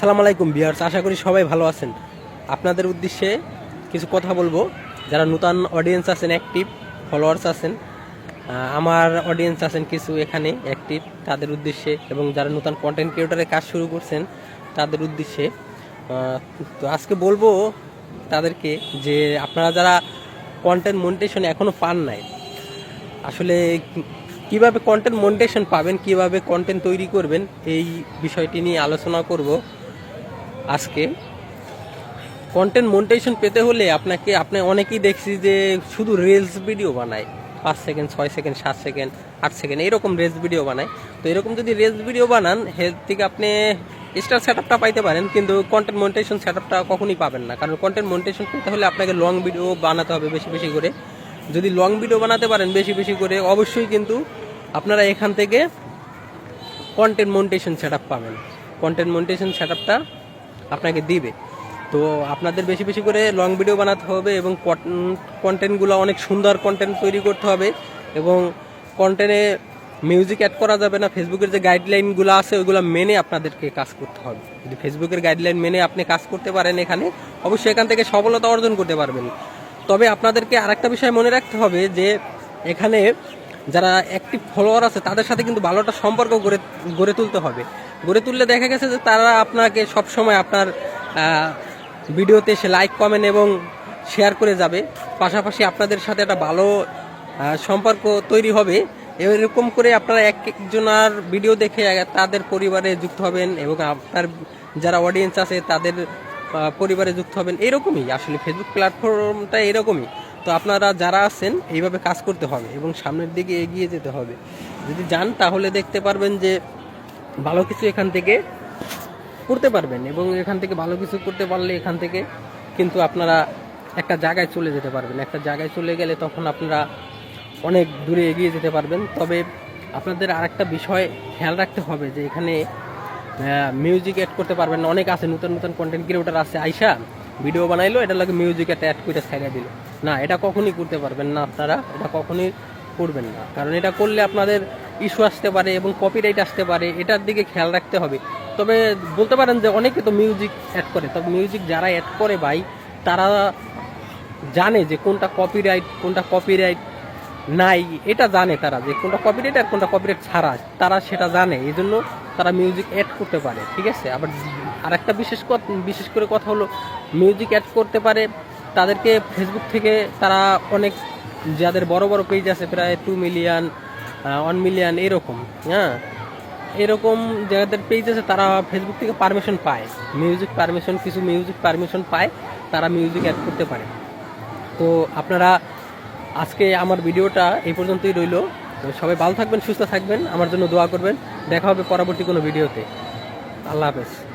সালাম আলাইকুম বিয়ার্স আশা করি সবাই ভালো আছেন। আপনাদের উদ্দেশ্যে কিছু কথা বলব। যারা নূতন অডিয়েন্স আছেন অ্যাক্টিভ ফলোয়ার্স আছেন আমার অডিয়েন্স আছেন কিছু এখানে অ্যাক্টিভ তাদের উদ্দেশ্যে এবং যারা নতুন কন্টেন্ট ক্রিয়েটারে কাজ শুরু করছেন, তাদের উদ্দেশ্যে তো আজকে বলব তাদেরকে যে আপনারা যারা কন্টেন্ট মনিটেশন এখনও পান নাই, আসলে কীভাবে কন্টেন্ট মনিটেশন পাবেন, কীভাবে কন্টেন্ট তৈরি করবেন, এই বিষয়টি নিয়ে আলোচনা করব। আজকে। কন্টেন্ট মনিটেশন পেতে হলে আপনাকে, আপনি অনেকেই দেখছি যে শুধু রিলস ভিডিও বানায়। পাঁচ সেকেন্ড ছয় সেকেন্ড সাত সেকেন্ড আট সেকেন্ড এরকম রেলস ভিডিও বানায়। তো এরকম যদি রেলস ভিডিও বানান হেলথ থেকে আপনি স্টার সেট আপটা পাইতে পারেন, কিন্তু কন্টেন্ট মনিটেশন সেট আপটা কখনই পাবেন না। কারণ কন্টেন্ট মনিটেশন পেতে হলে আপনাকে লং ভিডিও বানাতে হবে বেশি বেশি করে। যদি লং ভিডিও বানাতে পারেন বেশি বেশি করে, অবশ্যই কিন্তু আপনারা এখান থেকে কন্টেন্ট মনিটেশন সেট পাবেন। কন্টেন্ট মনিটেশন সেট আপনাকে দিবে। তো আপনাদের বেশি বেশি করে লং ভিডিও বানাতে হবে এবং কন্টেন্টগুলো অনেক সুন্দর কন্টেন্ট তৈরি করতে হবে এবং কন্টেন্টে মিউজিক অ্যাড করা যাবে না। ফেসবুকের যে গাইডলাইনগুলো আছে, ওইগুলো মেনে আপনাদেরকে কাজ করতে হবে। যদি ফেসবুকের গাইডলাইন মেনে আপনি কাজ করতে পারেন এখানে, অবশ্যই এখান থেকে সফলতা অর্জন করতে পারবেন। তবে আপনাদেরকে আরেকটা বিষয় মনে রাখতে হবে যে, এখানে যারা অ্যাক্টিভ ফলোয়ার আছে, তাদের সাথে কিন্তু ভালো একটা সম্পর্ক গড়ে গড়ে তুলতে হবে। গড়ে তুললে দেখা গেছে যে তারা আপনাকে সবসময় আপনার ভিডিওতে এসে লাইক কমেন্ট এবং শেয়ার করে যাবে। পাশাপাশি আপনাদের সাথে একটা ভালো সম্পর্ক তৈরি হবে। এরকম করে আপনারা এক একজনার ভিডিও দেখে তাদের পরিবারে যুক্ত হবেন এবং আপনার যারা অডিয়েন্স আছে তাদের পরিবারে যুক্ত হবেন। এরকমই আসলে ফেসবুক প্ল্যাটফর্মটা এরকমই। তো আপনারা যারা আছেন, এইভাবে কাজ করতে হবে এবং সামনের দিকে এগিয়ে যেতে হবে। যদি যান তাহলে দেখতে পারবেন যে ভালো কিছু এখান থেকে করতে পারবেন এবং এখান থেকে ভালো কিছু করতে পারলে এখান থেকে কিন্তু আপনারা একটা জায়গায় চলে যেতে পারবেন। একটা জায়গায় চলে গেলে তখন আপনারা অনেক দূরে এগিয়ে যেতে পারবেন। তবে আপনাদের আর একটা বিষয় খেয়াল রাখতে হবে যে এখানে মিউজিক অ্যাড করতে পারবেন অনেক আছে, নতুন নতুন কন্টেন্ট ক্রিয়েটার আছে। আইসা ভিডিও বানাইলো এটা লাগে মিউজিক একটা অ্যাড করে ছাড়িয়ে দিল। না, এটা কখনই করতে পারবেন না আপনারা, এটা কখনই করবেন না। কারণ এটা করলে আপনাদের ইস্যু আসতে পারে এবং কপিরাইট আসতে পারে, এটার দিকে খেয়াল রাখতে হবে। তবে বলতে পারেন যে অনেকে তো মিউজিক অ্যাড করে, তবে মিউজিক যারা অ্যাড করে ভাই, তারা জানে যে কোনটা কপিরাইট কোনটা কপিরাইট নাই, এটা জানে তারা যে কোনটা কপিরাইট আর কোনটা কপিরাইট ছাড়া, তারা সেটা জানে এই জন্য তারা মিউজিক অ্যাড করতে পারে, ঠিক আছে? আবার আর একটা বিশেষ বিশেষ করে কথা হলো মিউজিক অ্যাড করতে পারে, তাদেরকে ফেসবুক থেকে তারা অনেক, যাদের বড় বড় পেজ আছে, প্রায় টু মিলিয়ন ওয়ান মিলিয়ন এরকম হ্যাঁ? এরকম যাদের পেজ আছে, তারা ফেসবুক থেকে পারমিশন পায়। মিউজিক পারমিশন কিছু মিউজিক পারমিশন পায়, তারা মিউজিক অ্যাড করতে পারে। তো আপনারা আজকে আমার ভিডিওটা এই পর্যন্তই রইল। সবাই ভালো থাকবেন, সুস্থ থাকবেন, আমার জন্য দোয়া করবেন। দেখা হবে পরবর্তী কোনো ভিডিওতে। আল্লাহ হাফেজ।